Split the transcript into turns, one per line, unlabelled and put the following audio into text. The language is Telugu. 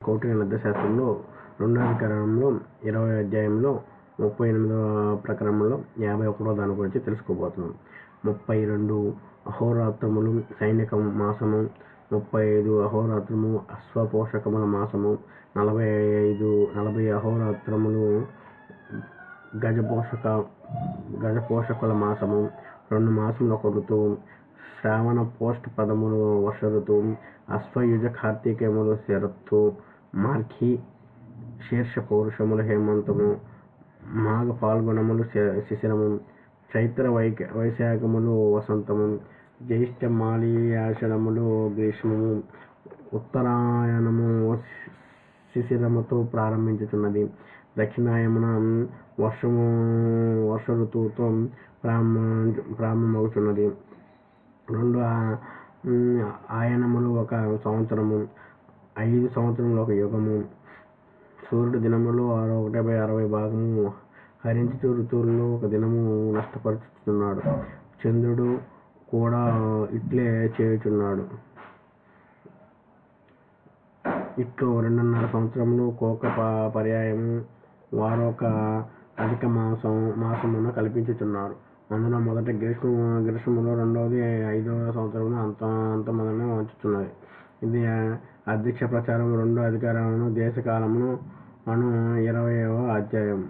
కౌటిల్య అర్థశాస్త్రంలో రెండో అధికరణంలో ఇరవై అధ్యాయంలో ముప్పై ఎనిమిదవ ప్రకరణంలో యాభై ఒకటో దాని గురించి తెలుసుకోబోతున్నాం. ముప్పై రెండు అహోరాత్రములు సైనిక మాసము ముప్పై ఐదు అహోరాత్రము అశ్వపోషకముల మాసము నలభై ఐదు నలభై అహోరాత్రములు గజపోషక గజపోషకుల మాసము రెండు మాసములు ఒక ఋతువు శ్రావణ పోస్ట్ పదములు వర్ష ఋతువు అశ్వయుజ కార్తీకములు శరత్తు మార్ఖి శీర్ష పౌరుషములు హేమంతము మాఘ పాల్గొనములు శిశిరము చైత్ర వైక వైశాఖములు వసంతము జ్యేష్ఠ మాలియాషణములు గ్రీష్మము ఉత్తరాయణము శి- శిశిరముతో ప్రారంభించుతున్నది దక్షిణాయమున వర్షము వర్ష ఋతువుతో ప్రారంభ ప్రారంభమవుతున్నది రెండు ఆయనములు ఒక సంవత్సరము ఐదు సంవత్సరములు ఒక యుగము. సూర్యుడు దినములు ఆరో ఒకటి బై అరవై భాగము. హరించు ఋతువుల్లో ఒక దినము నష్టపరుచుతున్నాడు చంద్రుడు కూడా ఇట్లే చేయుచున్నాడు. ఇట్లు రెండున్నర సంవత్సరములు కోక ప- పర్యాయము వారొక అధిక మాసం మాసమున కల్పించుచున్నారు. అందులో మొదట గ్రీష్మ గ్రీష్మములో రెండవది ఐదవ సంవత్సరంలో అంత అంతమొదలనే వంచుతున్నది ఇది అధ్యక్ష ప్రచారం రెండో అధికారమును దేశకాలమును అను ఇరవయవ అధ్యాయం.